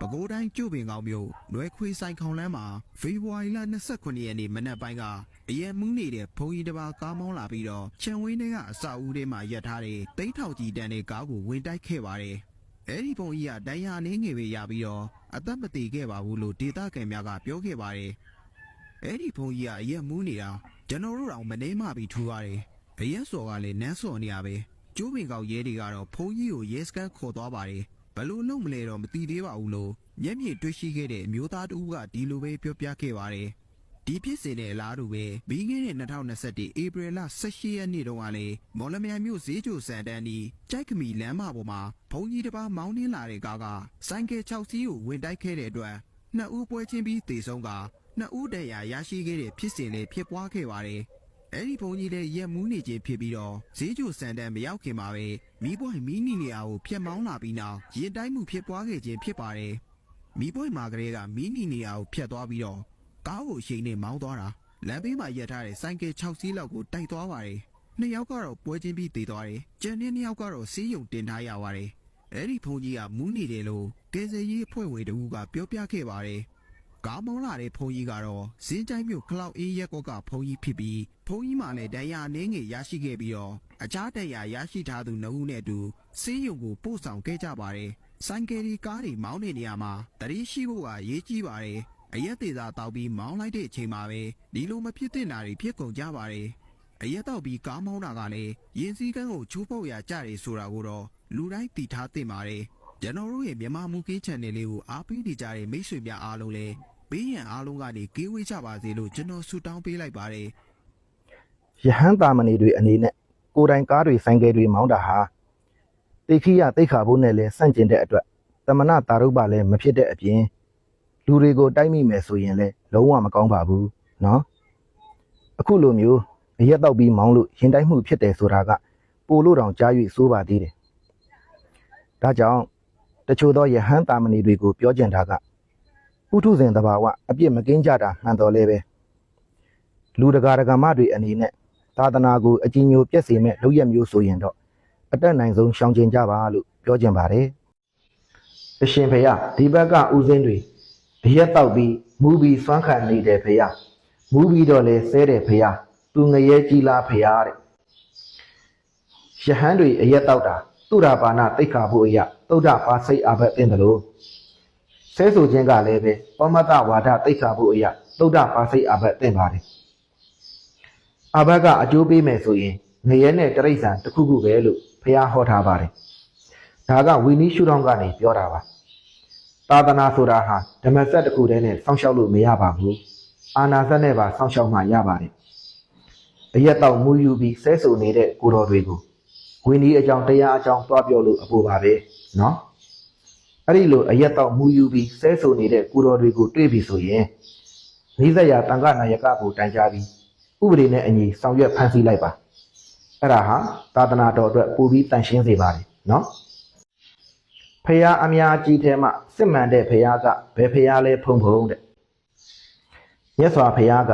ပဲခူးတိုင်းကျုပ်ပင်ကောင်းမြို့နွယ်ခွေဆိုင်ခေါင်လမ်းမှာဖေဖော်ဝါရီလ29ရက်နေ့မနက်ပိုင်းကအရက်မူးနေတဲ့ဘုံကြီးတစ်ပါးကားမောင်းလာပြီးတော့ချန်ဝင်းတွေကအစာအုပ်တွေမှာရပ်ထားတဲ့တိတ်ထောက်ကြီးတန်းတဲ့ကားကိုဝင်တိုက်ခဲ့ပါတယ်။အဲဒီဘုံကြီးကတန်ရာနေငယ်ပဲရပြီးတော့အသက်မသေးခဲ့ပါဘူးလို့ဒေတာကန်များကပြောခဲ့ပါတယ်။အဲဒီဘုံကြီးကအရက်မူးနေတာကျွန်တော်တို့တော့မနေမှပြီးထူရတယ်။အရက်စော်ကလည်းနန်းစော်နေရပဲ။ကျိုးပင်ကောက်ရဲတွေကတော့ဘုံကြီးကိုရဲစခန်းခေါ်သွားပါတယ်။ ဘလို့လုံးမလဲတော့မသိသေးပါဘူးလို့မျက်မြင်တွေ့ရှိခဲ့တဲ့အမျိုးသားတဦးကဒီလိုပဲပြောပြခဲ့ပါတယ်။ဒီဖြစ်စဉ်နဲ့အလားတူပဲပြီးခဲ့တဲ့2021ဧပြီလ18ရက်နေ့တုန်းကလည်းမော်လမြိုင်မြို့ဈေးကျိုစံတန်းဒီကြိုက်ခမီလမ်းမပေါ်မှာဘုံကြီးတစ်ပါးမောင်းနှင်းလာတဲ့ကားကဆိုင်ကယ်6စီးကိုဝင်တိုက်ခဲ့တဲ့အတွက်နှစ်ဦးပွဲချင်းပြီးတေဆုံးကနှစ်ဦးတရားရရှိခဲ့တဲ့ဖြစ်စဉ်လေးဖြစ်ပွားခဲ့ပါတယ်။ အဲ့ဒီဘုံကြီးလည်းရက်မူးနေခြင်းဖြစ်ပြီးတော့ဈေးကျိုစံတန်းမရောက်ခင်မှာပဲမိဘွိုင်းမီးနီနေရာကိုဖျက်မောင်းလာပြီးနောက်ရင်တိုင်းမှုဖြစ်ပွားခဲ့ခြင်းဖြစ်ပါတယ်မိဘွိုင်းမှာကလေးကမီးနီနေရာကိုဖျက်သွားပြီးတော့ကားကိုအချိန်နဲ့မောင်းသွားတာလမ်းဘေးမှာရပ်ထားတဲ့ဆိုင်ကယ်6စီးလောက်ကိုတိုက်သွားပါတယ်နှစ်ယောက်ကတော့ပွဲချင်းပြီးတေသွားတယ်ကျန်တဲ့နှစ်ယောက်ကတော့စီးရုံတင်ထားရပါတယ်အဲ့ဒီဘုံကြီးကမူးနေတယ်လို့ကယ်ဆယ်ရေးအဖွဲ့ဝင်တဦးကပြောပြခဲ့ပါတယ် ကားမောင်းလာတဲ့ဖုန်ကြီးကတော့ဇင်းတိုင်းမြို့ခလောက်အေးရက်ကော့ကဖုန်ကြီးဖြစ်ပြီးဖုန်ကြီးမှလည်းတရားအနေငယ်ရရှိခဲ့ပြီးတော့အခြားတရားရရှိထားသူနှစ်ဦးနဲ့အတူစေးရုံကိုပို့ဆောင်ခဲ့ကြပါတယ်။ဆိုင်ကယ်ဒီကားတွေမောင်းတဲ့နေရာမှာတတိရှိဖို့ကအရေးကြီးပါတယ်။အရက်သေးသာတောက်ပြီးမောင်းလိုက်တဲ့အချိန်မှာပဲဒီလိုမဖြစ်သင့်တာတွေဖြစ်ကုန်ကြပါတယ်။အရက်တော့ပြီးကားမောင်းတာကလည်းရင်စည်းကမ်းကိုချိုးဖောက်ရကြတယ်ဆိုတာကိုတော့လူတိုင်းသိထားသင့်ပါတယ်။ ကျွန်တော်တို့ရဲ့မြန်မာမူကေး channel လေးကိုအားပေးနေကြတဲ့မိတ်ဆွေများအားလုံးလည်းဘေးရန်အားလုံးကနေကင်းဝေးကြပါစေလို့ကျွန်တော်ဆုတောင်းပေးလိုက်ပါတယ်။ရဟန်းတာမဏေတွေအနေနဲ့ကိုယ်တိုင်ကားတွေဆိုင်ကယ်တွေမောင်းတာဟာတိခိယတိခါဘုန်းနဲ့လည်းဆန့်ကျင်တဲ့အတွက်တမနာတာရုပ်ပါလည်းမဖြစ်တဲ့အပြင်လူတွေကိုတိုက်မိမယ်ဆိုရင်လည်းလုံးဝမကောင်းပါဘူးနော်။အခုလိုမျိုးအရက်တော့ပြီးမောင်းလို့ရင်တိုက်မှုဖြစ်တယ်ဆိုတာကပိုလို့တောင်ကြား၍စိုးပါသေးတယ်။ဒါကြောင့် တချို့သောယဟန်တာမဏေတွေကိုပြောကျင်တာကဥထုဇဉ်တဘာဝအပြစ်မကင်းကြတာမှန်တော်လဲပဲလူတကာတကမတွေအနေနဲ့သာသနာကိုအကြီးညိုပြည့်စေမဲ့လုပ်ရက်မျိုးဆိုရင်တော့အတက်နိုင်ဆုံးရှောင်ကျဉ်ကြပါလို့ပြောကျင်ပါတယ်။အရှင်ဖေယဒီဘက်ကဥစဉ်တွေတရက်တောက်ပြီးမူပြီးစွမ်းခံနေတယ်ဖေယမူပြီးတော့လဲဆဲတယ်ဖေယသူငရဲကြီးလားဖေယတဲ့။ယဟန်တွေအရက်တောက်တာသူရပါဏတိတ်ခါဖို့အရာ သုဒ္ဓပါစိတ်အဘက်တင်တယ်လို့ဆဲဆိုခြင်းကလည်းပဲပမတ္တဝါဒတိတ်ခါဖို့အရာသုဒ္ဓပါစိတ်အဘက်တင်ပါတယ်အဘက်ကအကျိုးပေးမယ်ဆိုရင်ငရဲနဲ့တရိษံတစ်ခုခုပဲလို့ဘုရားဟောထားပါတယ်။ဒါကဝီနီးရှုထောင့်ကနေပြောတာပါ။သာသနာဆိုတာဟာဓမ္မစက်တစ်ခုတည်းနဲ့စောင့်ရှောက်လို့မရပါဘူး။အာနာစက်နဲ့ပါစောင့်ရှောက်မှရပါတယ်။အရက်တော့မူယူပြီးဆဲဆူနေတဲ့ကိုတော်တွေကိုဝီနီးအကြောင်းတရားအကြောင်းတွားပြောလို့အဖို့ပါပဲ နော်။အဲ့ဒီလိုအရက်တော့မူယူပြီးဆဲဆူနေတဲ့ကိုတော်တွေကိုတွေ့ပြီဆိုရင်နိစ္စရာတန်ခနာယကကိုတိုင်ကြပြီးဥပဒေနဲ့အညီဆောင်ရွက်ဖန်ဆီးလိုက်ပါအဲ့ဒါဟာသာသနာတော်အတွက်ပိုပြီးတန်ရှင်းစေပါတယ်နော်ဖះအများကြီးထဲမှာစစ်မှန်တဲ့ဖះကဘယ်ဖះလဲဖုံဖုံတဲ့မြတ်စွာဘုရားက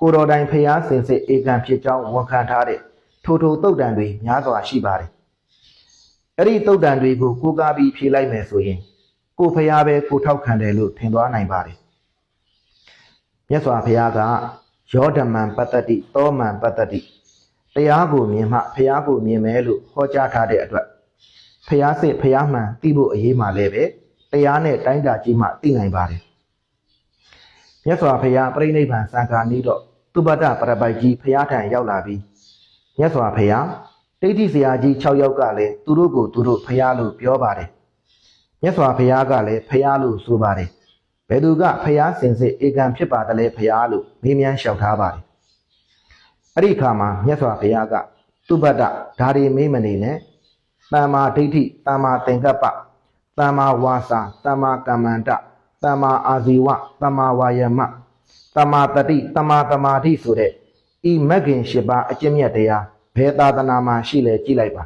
ကိုတော်တိုင်ဖះစင်စစ်ဧကံဖြစ်ကြောင်းဝန်ခံထားတဲ့ထိုထိုတုတ်တန်တွေများစွာရှိပါတယ် အဲ့ဒီတုတ်တန်တွေကိုကိုးကားပြီးဖြေလိုက်မယ်ဆိုရင်ကိုဖះပဲကိုထောက်ခံတယ်လို့ထင်သွားနိုင်ပါတယ်မြတ်စွာဘုရားကယောဓမ္မံပတ္တတိတောမံပတ္တတိတရားကိုမြင်မှဘုရားကိုမြင်မယ်လို့ဟောကြားထားတဲ့အတွက်ဘုရားစစ်ဘုရားမှန်သိဖို့အရေးမှလည်းပဲတရားနဲ့တိုင်းတာကြီးမှသိနိုင်ပါတယ်မြတ်စွာဘုရားပြိဋိဘံစံဃာနီးတော့သူပတ္တပရပိုက်ကြီးဘုရားထံရောက်လာပြီးမြတ်စွာဘုရား တိဋ္ဌိဆရာကြီး6ယောက်ကလည်းသူတို့ကိုသူတို့ဘုရားလို့ပြောပါတယ်မြတ်စွာဘုရားကလည်းဘုရားလို့ဆိုပါတယ်ဘယ်သူကဖျားစင်စစ်ဧကံဖြစ်ပါတယ်လေဖျားလို့မေးမြန်းလျှောက်ထားပါတယ်အဲ့ဒီအခါမှာမြတ်စွာဘုရားကသူပတ္တဓာရီမေးမနေနဲ့တမ္မာဒိဋ္ဌိတမ္မာသင်္ကပ္ပတမ္မာဝါစာတမ္မာကမ္မန္တတမ္မာအာဇီဝတမ္မာဝါယမတမ္မာတတိတမ္မာတမာတိဆိုတဲ့ဤမဂ်ခင်၈ပါးအကျင့်မြတ်တရား ဘယ်သာသနာမှာရှိလဲကြည့်လိုက်ပါ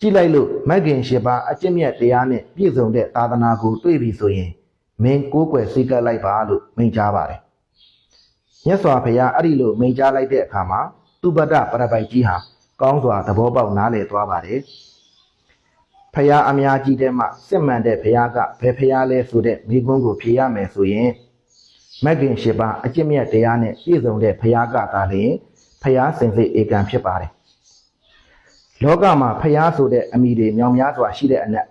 ကြည့်လိုက်လို့မဂ်ခင်၈ပါးအကျင့်မြတ်တရားနဲ့ပြည့်စုံတဲ့သာသနာကိုတွေ့ပြီဆိုရင်မင်းကိုးကွယ်စိတ်ကပ်လိုက်ပါလို့မိန့်ကြားပါတယ်။မြတ်စွာဘုရားအဲ့ဒီလိုမိန့်ကြားလိုက်တဲ့အခါမှာသူပတ္တပရပိုက်ကြီးဟာကောင်းစွာသဘောပေါက်နားလည်သွားပါတယ်။ဖះအများကြီးတဲ့မှစစ်မှန်တဲ့ဖះကဘယ်ဖះလဲဆိုတဲ့မိကွန်းကိုဖြေရမယ်ဆိုရင်မဂ်ခင်ရှိပါအကျင့်မြတ်တရားနဲ့ပြည့်စုံတဲ့ဖះကသာလျှင် ဖះစင်စစ်ဧကံဖြစ်ပါတယ်လောကမှာဖះဆိုတဲ့အမိတွေမြောင်များစွာရှိတဲ့အနက်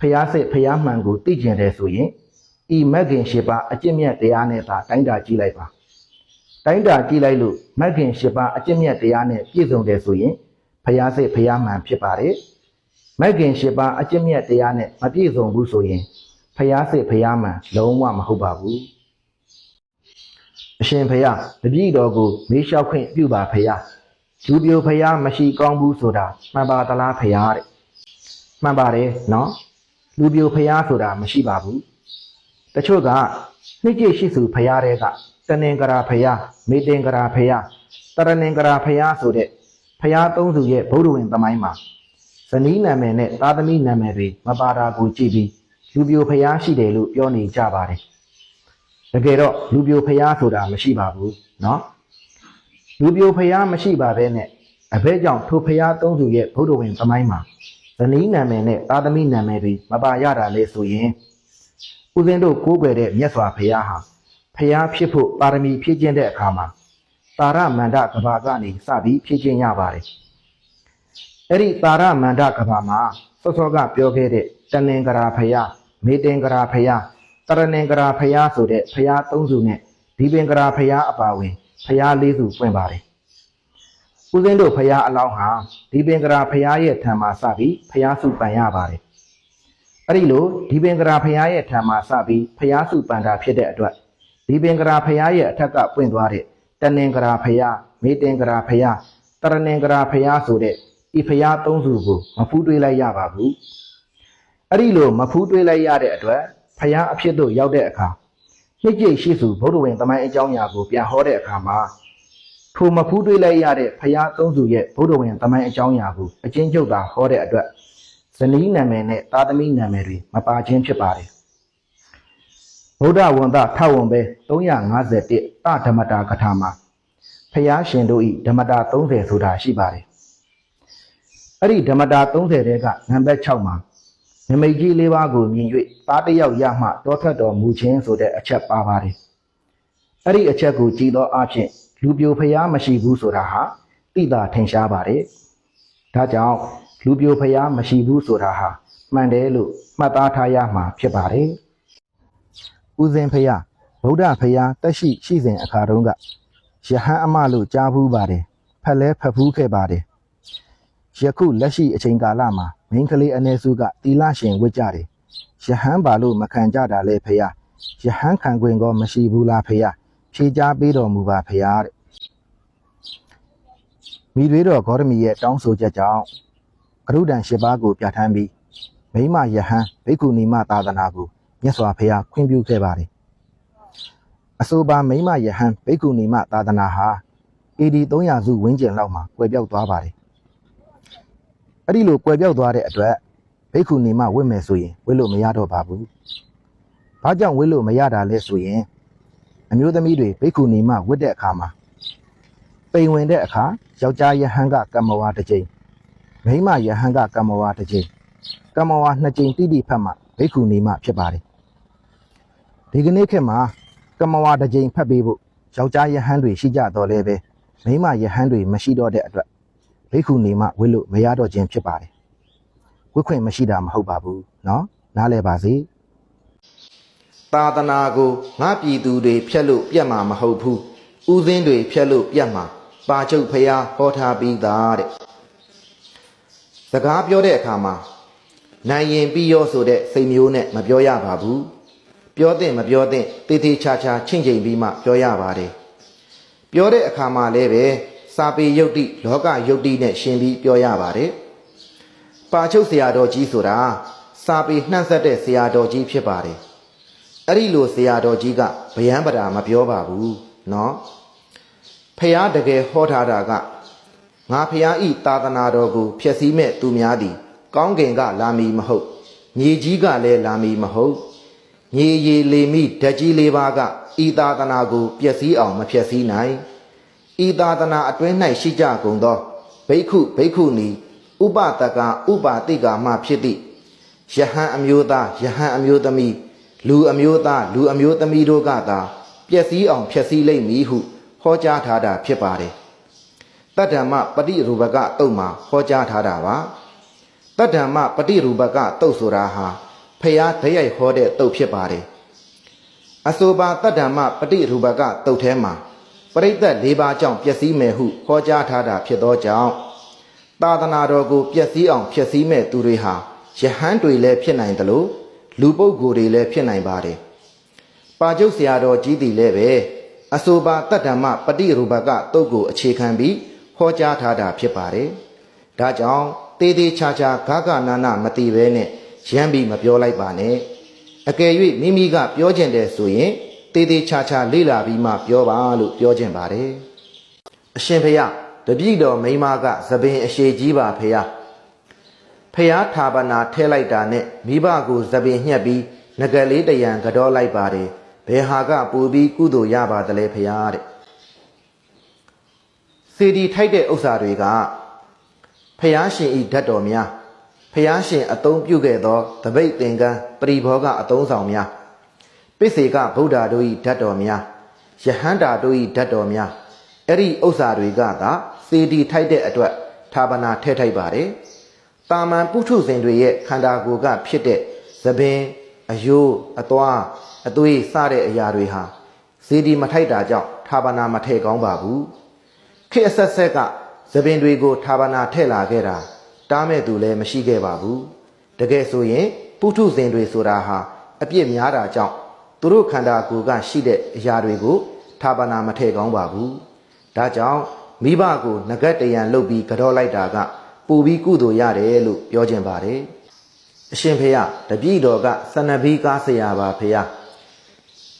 ဖះစစ်ဖះမှန်ကိုသိကျင်တယ်ဆိုရင်ဤမဂ်ခင်ရှိပါအကျင့်မြတ်တရားနဲ့သာတိုင်းတာကြည့်လိုက်ပါတိုင်းတာကြည့်လိုက်လို့မဂ်ခင်၈ပါးအကျင့်မြတ်တရားနဲ့ပြည့်စုံတယ်ဆိုရင်ဖျားစိတ်ဖျားမှန်ဖြစ်ပါတယ်မဂ်ခင်၈ပါးအကျင့်မြတ်တရားနဲ့မပြည့်စုံဘူးဆိုရင်ဖျားစိတ်ဖျားမှန်လုံးဝမဟုတ်ပါဘူး အရှင်ဖျားတပည့်တော်ကိုမေးလျှောက်ခွင့်ပြုပါဖျားလူပြိုဖျားမရှိကောင်းဘူးဆိုတာမှန်ပါသလားဖျားတဲ့မှန်ပါတယ်နော်လူပြိုဖျားဆိုတာမရှိပါဘူးတချို့ကနှစ်ကြိတ်ရှိစုဖရားတဲ့ကတနင်္ဂရာဖရားမေတင်္ဂရာဖရားတရဏင်္ဂရာဖရားဆိုတဲ့ဖရားသုံးစုရဲ့ဗုဒ္ဓဝင်သမိုင်းမှာဇနီးနာမည်နဲ့သားသမီးနာမည်တွေမပါတာကိုကြည့်ပြီးလူပြိုဖရားရှိတယ်လို့ပြောနေကြပါတယ် တကယ်တော့လူပြိုဖရားဆိုတာမရှိပါဘူးเนาะလူပြိုဖရားမရှိပါဘဲနဲ့အဘဲကြောင့်ထိုဖရားသုံးစုရဲ့ဗုဒ္ဓဝင်သမိုင်းမှာဇနီးနာမည်နဲ့သားသမီးနာမည်တွေမပါရတာလေဆိုရင် ဦးဇင်းတို့ကိုးကွယ်တဲ့မြတ်စွာဘုရားဟာဘုရားဖြစ်ဖို့ပါရမီဖြည့်ခြင်းတဲ့အခါမှာတာရမန္တကဘာကနေစပြီးဖြည့်ခြင်းရပါတယ်။အဲ့ဒီတာရမန္တကဘာမှာစောစောကပြောခဲ့တဲ့တဏင်္ဂရာဘုရားမေတင်္ဂရာဘုရား တရဏင်္ဂရာဘုရားဆိုတဲ့ဘုရားသုံးစုနဲ့ဒီပင်္ဂရာဘုရားအပါဝင်ဘုရားလေးစုပွင့်ပါတယ်။ဦးဇင်းတို့ဘုရားအလောင်းဟာဒီပင်္ဂရာဘုရားရဲ့ထံမှာစပြီးဘုရားစုပန်ရပါတယ်။အဲ့ဒီလိုဒီပင်ကရာဖရားရဲ့ထံမှာစပြီးဖရားစုပန္တာဖြစ်တဲ့အတွက်ဒီပင်ကရာဖရားရဲ့အထက်ကပွင့်သွားတဲ့တဏင်္ဂရာဖရားမေတင်္ဂရာဖရားတရဏင်္ဂရာဖရားဆိုတဲ့ဤဖရားသုံးစုကိုမဖူးတွေးလိုက်ရပါဘူးအဲ့ဒီလိုမဖူးတွေးလိုက်ရတဲ့အတွက် ဖရားအဖြစ်သို့ရောက်တဲ့အခါနှစ်ကျိတ်ရှိစုဗုဒ္ဓဝင်သမိုင်းအကြောင်းအရာကိုပြန်ဟောတဲ့အခါမှာထိုမဖူးတွေးလိုက်ရတဲ့ဖရားသုံးစုရဲ့ဗုဒ္ဓဝင်သမိုင်းအကြောင်းအရာကိုအချင်းချုပ်သာဟောတဲ့အတွက်ဇနီးနာမည်နဲ့သားသမီးနာမည်တွေမပါခြင်းဖြစ်ပါတယ်ဗုဒ္ဓဝန္တထဝံပဲ351တဓမ္မတာကထာမှာဖျားရှင်တို့ဤဓမ္မတာ30ဆိုတာရှိပါတယ်အဲ့ဒီဓမ္မတာ30တဲကနံပါတ်6မှာ နမိတ်ကြီးလေးပါးကိုမြင်၍သားတစ်ယောက်ရမှတောထွက်တော်မူခြင်းဆိုတဲ့အချက်ပါပါတယ်အဲ့ဒီအချက်ကိုကြည်သောအဖြစ်လူပြိုဖျားမရှိဘူးဆိုတာဟာတိတာထင်ရှားပါတယ်ဒါကြောင့်လူပြိုဖျားမရှိဘူးဆိုတာဟာမှန်တယ်လို့မှတ်သားထားရမှာဖြစ်ပါတယ်။ဦးဇင်းဖျားဗုဒ္ဓဖျားတက်ရှိရှိစဉ်အခါတုန်းကယဟန်အမလို့ကြားဘူးပါတယ်။ဖက်လဲဖက်ဖူးခဲ့ပါတယ်။ယခုလက်ရှိအချိန်ကာလမှာ မိန်းကလေးအ ਨੇ စုကတီလရှင်ဝစ်ကြတယ်။ယဟန်ပါလို့မခံကြတာလေဖျား။ယဟန်ခံခွင့်ကောမရှိဘူးလားဖျား။ဖြေကြားပေးတော်မူပါဖျားတဲ့။မိတွေတော်ဂေါရမီရဲ့တောင်းဆိုချက်ကြောင့်ကရုဒန်၈ပါးကိုပြဋ္ဌာန်းပြီးမိမယဟန်ဘိက္ခုနီမသာသနာကိုမြတ်စွာဘုရားခွင့်ပြုခဲ့ပါတယ်။အဆိုပါမိမယဟန်ဘိက္ခုနီမသာသနာဟာ AD 300စုဝန်းကျင်လောက်မှာကွယ်ပြောက်သွားပါတယ်။ အဲ့ဒီလိုကွယ်ပြောက်သွားတဲ့အတွက်ဘိက္ခုနီမဝတ်မယ်ဆိုရင်ဝတ်လို့မရတော့ပါဘူး။ဘာကြောင့်ဝတ်လို့မရတာလဲဆိုရင်အမျိုးသမီးတွေဘိက္ခုနီမဝတ်တဲ့အခါမှာပိန်ဝင်တဲ့အခါယောက်ျားယဟန်ကကမ္မဝါတစ်ကြိမ်မိမယဟန်ကကမ္မဝါတစ်ကြိမ်ကမ္မဝါနှစ်ကြိမ်တိတိဖတ်မှဘိက္ခုနီမဖြစ်ပါတယ်ဒီကနေ့ခေတ်မှာကမ္မဝါတစ်ကြိမ်ဖတ်ပေးဖို့ယောက်ျားယဟန်တွေရှိကြတော့လဲပဲမိမယဟန်တွေမရှိတော့တဲ့အတွက် ဘိက္ခုနီမဝိလို့မရတော့ခြင်းဖြစ်ပါတယ်ဝိခွင့်မရှိတာမဟုတ်ပါဘူးเนาะနားလဲပါစေသာသနာကိုငါပြည်သူတွေဖျက်လို့ပြတ်မှာမဟုတ်ဘူးဥသင်းတွေဖျက်လို့ပြတ်မှာပါချုပ်ဖျားဟောထားပြီးသားတဲ့ စကားပြောတဲ့အခါမှာနိုင်ရင်ပြီးရောဆိုတဲ့စိတ်မျိုးနဲ့မပြောရပါဘူးပြောတဲ့မပြောတဲ့တေးသေးချာချာချင့်ချိန်ပြီးမှပြောရပါတယ်ပြောတဲ့အခါမှာလည်းပဲ စာပေယုတ်တိလောကယုတ်တိနဲ့ရှင်ပြီးပြောရပါတယ်။ပါချုပ်ဆရာတော်ကြီးဆိုတာစာပေနှံ့ဆက်တဲ့ဆရာတော်ကြီးဖြစ်ပါတယ်။အဲ့ဒီလိုဆရာတော်ကြီးကဗျံပဒါမပြောပါဘူးနော်။ဖះတကယ်ဟောထားတာကငါဖះဤသာသနာတော်ကိုဖျက်ဆီးမဲ့သူများသည် ကောင်းကင်ကလာမီမဟုတ်ညီကြီးကလည်းလာမီမဟုတ်ညီရီလေမိဓာကြီးလေးပါးကဤသာသနာကိုပျက်စီးအောင်မပျက်စီးနိုင်။ ဤသာသနာအတွင်း၌ရှိကြကုန်သောဘိက္ခုဘိက္ခုနီဥပတကဥပါတိကာမှဖြစ်သည့် ယဟန်အမျိုးသားယဟန်အမျိုးသမီးလူအမျိုးသားလူအမျိုးသမီးတို့ကသာပျက်စီးအောင်ဖျက်ဆီးလိမ့်မည်ဟုဟောကြားထားတာဖြစ်ပါတယ်တတ္တမပฏิရူပကတုတ်မှာဟောကြားထားတာပါတတ္တမပฏิရူပကတုတ်ဆိုတာဟာဖျားတရိုက်ဟောတဲ့တုတ်ဖြစ်ပါတယ်အဆိုပါတတ္တမပฏิရူပကတုတ်ထဲမှာ ပရိသတ်၄ပါးကြောင့်ပျက်စီးမယ်ဟုဟောကြားထားတာဖြစ်သောကြောင့်သာသနာတော်ကိုပျက်စီးအောင်ဖျက်ဆီးမဲ့သူတွေဟာယဟန်တွေလည်းဖြစ်နိုင်တယ်လို့လူပုဂ္ဂိုလ်တွေလည်းဖြစ်နိုင်ပါတယ်။ပါကျုပ်ဆရာတော်ကြီးသည်လည်းပဲအဆိုပါတတ္တမပฏิရူပကတုတ်ကိုအခြေခံပြီးဟောကြားထားတာဖြစ်ပါတယ်။ဒါကြောင့်တေးသေးချာချာဂဂနာနာမတိပဲနဲ့ရမ်းပြီးမပြောလိုက်ပါနဲ့။အကယ်၍မိမိကပြောကျင်တယ်ဆိုရင် တေးသေးချာချာလေ့လာပြီးမှပြောပါလို့ပြောကျင်ပါတယ်။အရှင်ဖေယတပည့်တော်မိန်းမကသပင်အရှိကြီးပါဖေယဖះထာပနာထဲလိုက်တာနဲ့မိဘကိုသပင်ညှက်ပြီးငကလေးတရံကြောလိုက်ပါတယ်ဘယ်ဟာကပူပြီးကုသိုလ်ရပါသလဲဖះတဲ့စေတီထိုက်တဲ့ဥစ္စာတွေကဖះရှင်ဤဓာတ်တော်များဖះရှင်အသုံးပြုခဲ့သောတပိတ်သင်္ကန်းပရိဘောကအသုံးဆောင်များ ပိစေကဗုဒ္ဓတို့ဤဓာတ်တော်များယဟန္တာတို့ဤဓာတ်တော်များအဲ့ဒီဥစ္စာတွေကသာစေတီထိုက်တဲ့အတွက်ဌာပနာထဲထိုက်ပါတယ်တာမန်ပုထုဇဉ်တွေရဲ့ခန္ဓာကိုယ်ကဖြစ်တဲ့သပင်အယိုးအသွားအသွေးစတဲ့အရာတွေဟာဇေဒီမထိုက်တာကြောင့်ဌာပနာမထည့်ကောင်းပါဘူးခေတ်အဆက်ဆက်ကသပင်တွေကိုဌာပနာထည့်လာခဲ့တာတားမဲ့သူလည်းမရှိခဲ့ပါဘူးတကယ်ဆိုရင်ပုထုဇဉ်တွေဆိုတာဟာအပြစ်များတာကြောင့် သူတို့ခန္ဓာကိုယ်ကရှိတဲ့အရာတွေကိုဌာပနာမထည့်ကောင်းပါဘူးဒါကြောင့်မိဘကိုငကတ်တရံလုပ်ပြီးကြောလိုက်တာကပူပြီးကုသိုလ်ရတယ်လို့ပြောခြင်းပါတယ်အရှင်ဖေယတပည့်တော်ကစနဘီကားဆရာပါဖေယ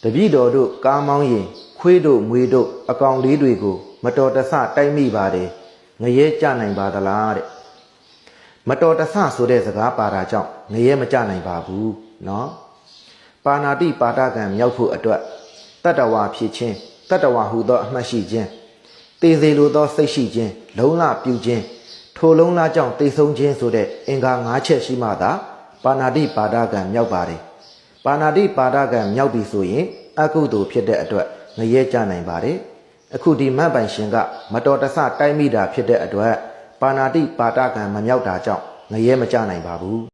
တပည့်တော်တို့ကားမောင်းရင်ခွေးတို့မွေတို့အကောင်လေးတွေကိုမတော်တဆတိုက်မိပါတယ်ငရဲကြနိုင်ပါသလားတဲ့မတော်တဆဆိုတဲ့စကားပါတာကြောင့်ငရဲမကြနိုင်ပါဘူးเนาะ ပါဏာတိပါဒကံမြောက်ဖို့အတွက်တတ္တဝါဖြစ်ခြင်းတတ္တဝါဟူသောအမှတ်ရှိခြင်းတေစေလိုသောစိတ်ရှိခြင်းလုံလပြုခြင်းထိုလုံးလားကြောင့်တိတ်ဆုံးခြင်းဆိုတဲ့အင်္ဂါ၅ချက်ရှိမှသာပါဏာတိပါဒကံမြောက်ပါတယ်ပါဏာတိပါဒကံမြောက်ပြီဆိုရင်အကုသိုလ်ဖြစ်တဲ့အတွက်ငရဲကြနိုင်ပါတယ်အခုဒီမတ်ပိုင်ရှင်ကမတော်တဆတိုက်မိတာဖြစ်တဲ့အတွက်ပါဏာတိပါဒကံမမြောက်တာကြောင့်ငရဲမကြနိုင်ပါဘူး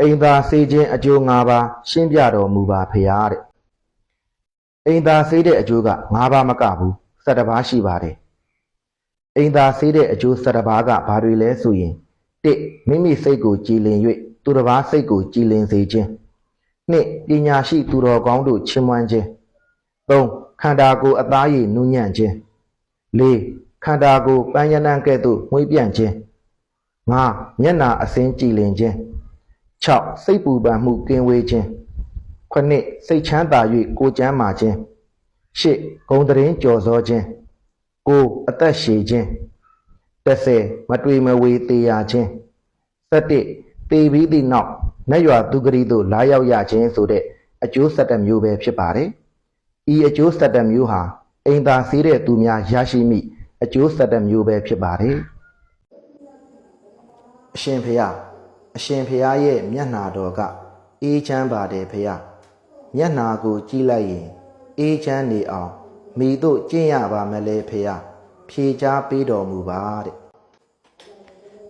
အိမ်သာစေခြင်းအကျိုး၅ပါးရှင်းပြတော်မူပါဖရာတဲ့အိမ်သာစေးတဲ့အကျိုးက၅ပါးမကဘူး၁၇ပါးရှိပါတယ်အိမ်သာဆေးတဲ့အကျိုး၁၇ပါးကဘာတွေလဲဆိုရင်၁မိမိစိတ်ကိုကြည်လင်၍သူတစ်ပါးစိတ်ကိုကြည်လင်စေခြင်း၂ပညာရှိသူတော်ကောင်းတို့ချီးမွမ်းခြင်း၃ခန္ဓာကိုယ်အသားရည်နူးညံ့ခြင်း၄ခန္ဓာကိုယ်ပန်းရဏံကဲ့သို့မွေးပြန့်ခြင်း၅မျက်နာအစင်းကြည်လင်ခြင်း ၆စိတ်ပူပန်မှုကင်းဝေးခြင်း9စိတ်ချမ်းသာ၍ကိုယ်ကျမ်းမာခြင်း၈ဂုံတရင်ကြော်စောခြင်းကိုအသက်ရှည်ခြင်း30မတွေ့မဝေသေးရခြင်း17တေပြီးသည့်နောက်နတ်ရွာသူဂရီတို့လာရောက်ရခြင်းဆိုတဲ့အကျိုး17မျိုးပဲဖြစ်ပါတယ်ဤအကျိုး17မျိုးဟာအိမ်သာဆေးတဲ့သူများရရှိမိအကျိုး17မျိုးပဲဖြစ်ပါတယ်အရှင်ဖေယ အရှင်ဖေယရဲ့မျက်နာတော်ကအေးချမ်းပါတယ်ဖေယမျက်နာကိုကြည့်လိုက်ရင်အေးချမ်းနေအောင်မိတို့ကျင့်ရပါမလဲဖေယဖြေချားပေးတော်မူပါတဲ့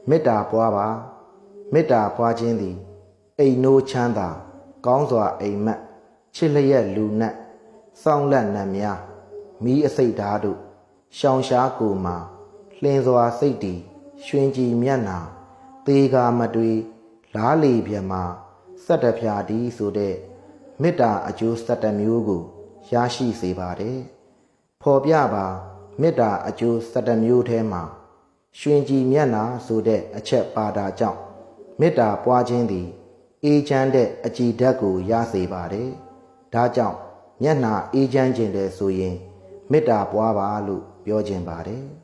မေတ္တာပွားပါမေတ္တာပွားခြင်းသည်အိမ်နိုးချမ်းသာ ကောင်းစွာအိမ်မက်ချစ်လျက်လူနတ်စောင်းလက်နတ်များမိအစိတ်ဓာတ်တို့ရှောင်ရှားကိုမှာလှင်စွာစိတ်တည်ရွှင်ကြည်မျက်နာသေကာမတွေ လားလီပြမှာစက်တဖြာဒီဆိုတဲ့မေတ္တာအကျိုးစက်တမျိုးကိုရရှိစေပါတယ်ဖော်ပြပါမေတ္တာအကျိုး17မျိုးထဲမှာရွှင်ကြည်မျက်နာဆိုတဲ့အချက်ပါတာကြောင့်မေတ္တာပွားခြင်းသည်အေးချမ်းတဲ့အကြည်ဓာတ်ကိုရစေပါတယ်။ဒါကြောင့်မျက်နာအေးချမ်းခြင်းတယ်ဆိုရင်မေတ္တာပွားပါလို့ပြောခြင်းပါတယ်။